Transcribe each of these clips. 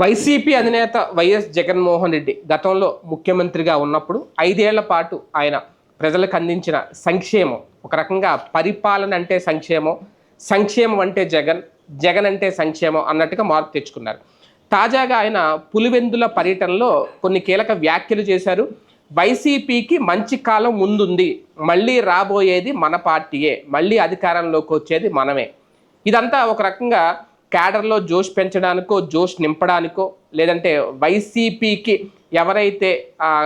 YCP అధినేత YS Jaganmohan Reddy గతంలో ముఖ్యమంత్రిగా ఉన్నప్పుడు ఐదేళ్ళ పాటు ఆయన ప్రజలకు అందించిన సంక్షేమం ఒక రకంగా పరిపాలన అంటే సంక్షేమం సంక్షేమం అంటే జగన్ జగన్ అంటే సంక్షేమం అన్నట్టుగా మార్పు తెచ్చుకున్నారు. తాజాగా ఆయన పులివెందుల పర్యటనలో కొన్ని కీలక వ్యాఖ్యలు చేశారు. వైసీపీకి మంచి కాలం ముందుంది మళ్ళీ రాబోయేది మన పార్టీయే మళ్ళీ అధికారంలోకి వచ్చేది మనమే. ఇదంతా ఒక రకంగా క్యాడర్లో జోష్ పెంచడానికో జోష్ నింపడానికో లేదంటే వైసీపీకి ఎవరైతే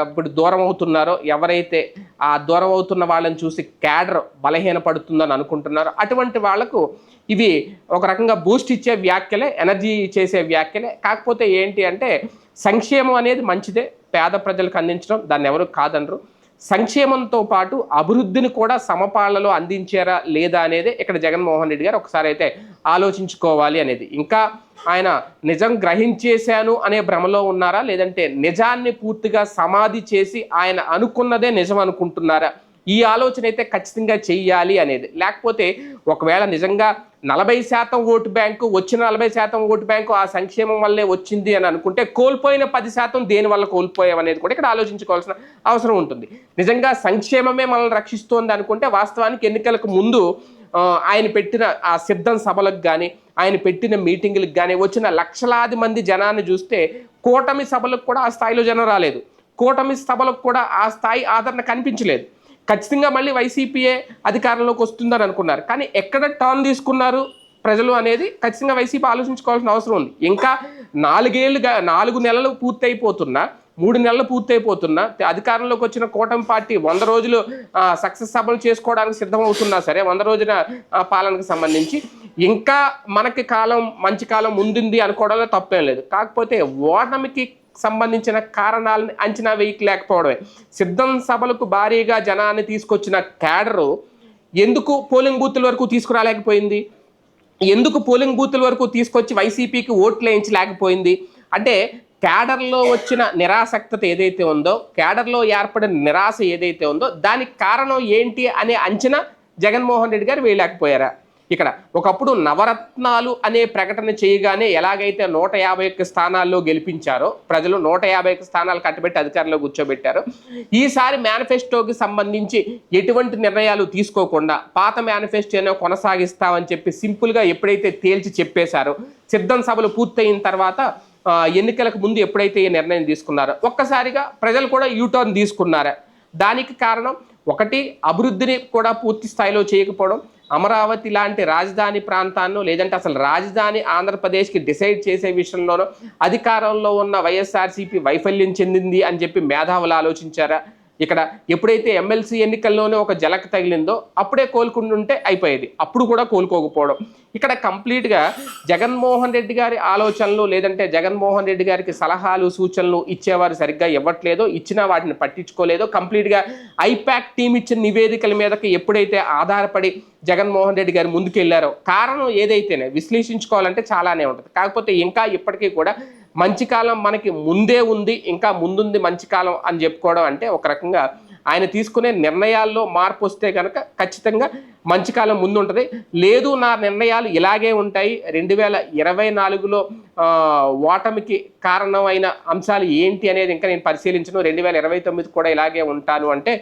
ఇప్పుడు దూరం అవుతున్నారో ఎవరైతే ఆ దూరం అవుతున్న వాళ్ళని చూసి క్యాడర్ బలహీనపడుతుందని అనుకుంటున్నారో అటువంటి వాళ్ళకు ఇవి ఒక రకంగా బూస్ట్ ఇచ్చే వ్యాఖ్యలే ఎనర్జీ చేసే వ్యాఖ్యలే. కాకపోతే ఏంటి అంటే సంక్షేమం అనేది మంచిదే. పేద ప్రజలకు అందించడం దాన్ని ఎవరు కాదనరు. సంక్షేమంతో పాటు అభివృద్ధిని కూడా సమపాళ్ళలో అందించారా లేదా అనేది ఇక్కడ జగన్మోహన్ రెడ్డి గారు ఒకసారి అయితే ఆలోచించుకోవాలి అనేది. ఇంకా ఆయన నిజం గ్రహించేశాను అనే భ్రమలో ఉన్నారా? లేదంటే నిజాన్ని పూర్తిగా సమాధి చేసి ఆయన అనుకున్నదే నిజం అనుకుంటున్నారా? ఈ ఆలోచన అయితే ఖచ్చితంగా చేయాలి అనేది. లేకపోతే ఒకవేళ నిజంగా నలభై శాతం ఓటు బ్యాంకు వచ్చిన నలభై శాతం ఓటు బ్యాంకు ఆ సంక్షేమం వల్లే వచ్చింది అని అనుకుంటే కోల్పోయిన పది శాతం దేని వల్ల కోల్పోయామనేది కూడా ఇక్కడ ఆలోచించుకోవాల్సిన అవసరం ఉంటుంది. నిజంగా సంక్షేమమే మనల్ని రక్షిస్తోంది అనుకుంటే వాస్తవానికి ఎన్నికలకు ముందు ఆయన పెట్టిన ఆ సిద్ధం సభలకు కానీ ఆయన పెట్టిన మీటింగులకు కానీ వచ్చిన లక్షలాది మంది జనాన్ని చూస్తే కూటమి సభలకు కూడా ఆ స్థాయిలో జనం రాలేదు. కూటమి సభలకు కూడా ఆ స్థాయి ఆదరణ కనిపించలేదు. ఖచ్చితంగా మళ్ళీ వైసీపీఏ అధికారంలోకి వస్తుందని అనుకున్నారు. కానీ ఎక్కడ టర్న్ తీసుకున్నారు ప్రజలు అనేది ఖచ్చితంగా వైసీపీ ఆలోచించుకోవాల్సిన అవసరం ఉంది. ఇంకా నాలుగేళ్ళు నాలుగు నెలలు పూర్తయిపోతున్నా మూడు నెలలు పూర్తయిపోతున్నా అధికారంలోకి వచ్చిన కూటమి పార్టీ వంద రోజులు సక్సెస్ సభలు చేసుకోవడానికి సిద్ధమవుతున్నా సరే వంద రోజుల పాలనకు సంబంధించి ఇంకా మనకి కాలం మంచి కాలం ముందుంది అనుకోవడంలో తప్పేం లేదు. కాకపోతే ఓటమికి సంబంధించిన కారణాలను అంచనా వేయలేకపోవడమే. సిద్ధం సభలకు భారీగా జనాన్ని తీసుకొచ్చిన క్యాడరు ఎందుకు పోలింగ్ బూత్ల వరకు తీసుకురాలేకపోయింది? ఎందుకు పోలింగ్ బూత్ల వరకు తీసుకొచ్చి వైసీపీకి ఓట్లు వేయించలేకపోయింది? అంటే క్యాడర్లో వచ్చిన నిరాసక్తత ఏదైతే ఉందో క్యాడర్లో ఏర్పడిన నిరాశ ఏదైతే ఉందో దానికి కారణం ఏంటి అనే అంచనా జగన్మోహన్ రెడ్డి గారు వేయలేకపోయారా? ఇక్కడ ఒకప్పుడు నవరత్నాలు అనే ప్రకటన చేయగానే ఎలాగైతే నూట యాభై ఒక్క స్థానాల్లో గెలిపించారో ప్రజలు నూట యాభై ఒక్క స్థానాలు కట్టబెట్టి అధికారంలో కూర్చోబెట్టారు. ఈసారి మేనిఫెస్టోకి సంబంధించి ఎటువంటి నిర్ణయాలు తీసుకోకుండా పాత మేనిఫెస్టోనే కొనసాగిస్తామని చెప్పి సింపుల్గా ఎప్పుడైతే తేల్చి చెప్పేశారో సిద్ధం సభలు పూర్తయిన తర్వాత ఎన్నికలకు ముందు ఎప్పుడైతే ఈ నిర్ణయం తీసుకున్నారో ఒక్కసారిగా ప్రజలు కూడా యూటర్న్ తీసుకున్నారా. దానికి కారణం ఒకటి అభివృద్ధిని కూడా పూర్తి స్థాయిలో చేయకపోవడం అమరావతి లాంటి రాజధాని ప్రాంతాన్నో లేదంటే అసలు రాజధాని ఆంధ్రప్రదేశ్కి డిసైడ్ చేసే విషయంలోనో అధికారంలో ఉన్న వైఎస్ఆర్సీపీ వైఫల్యం చెందింది అని చెప్పి మేధావులు ఆలోచించారా? ఇక్కడ ఎప్పుడైతే ఎమ్మెల్సీ ఎన్నికల్లోనే ఒక జలక తగిలిందో అప్పుడే కోలుకుంటుంటే అయిపోయేది. అప్పుడు కూడా కోలుకోకపోవడం. ఇక్కడ కంప్లీట్గా జగన్మోహన్ రెడ్డి గారి ఆలోచనలు లేదంటే జగన్మోహన్ రెడ్డి గారికి సలహాలు సూచనలు ఇచ్చేవారు సరిగ్గా ఇవ్వట్లేదో ఇచ్చినా వాటిని పట్టించుకోలేదో కంప్లీట్గా ఐపాక్ టీం ఇచ్చిన నివేదికల మీదకి ఎప్పుడైతే ఆధారపడి జగన్మోహన్ రెడ్డి గారు ముందుకెళ్ళారో కారణం ఏదైతేనే విశ్లేషించుకోవాలంటే చాలానే ఉంటుంది. కాకపోతే ఇంకా ఇప్పటికీ కూడా మంచి కాలం మనకి ముందే ఉంది ఇంకా ముందుంది మంచి కాలం అని చెప్పుకోవడం అంటే ఒక రకంగా ఆయన తీసుకునే నిర్ణయాల్లో మార్పు వస్తే కనుక ఖచ్చితంగా మంచి కాలం ముందు ఉంటుంది లేదు నా నిర్ణయాలు ఇలాగే ఉంటాయి. రెండు వేల ఇరవై నాలుగులో ఓటమికి కారణమైన అంశాలు ఏంటి అనేది ఇంకా నేను పరిశీలించను. రెండు వేల ఇరవై తొమ్మిది కూడా ఇలాగే ఉంటాను అంటే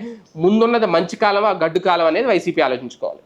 ముందున్నది మంచి కాలమా గడ్డు కాలం అనేది వైసీపీ ఆలోచించుకోవాలి.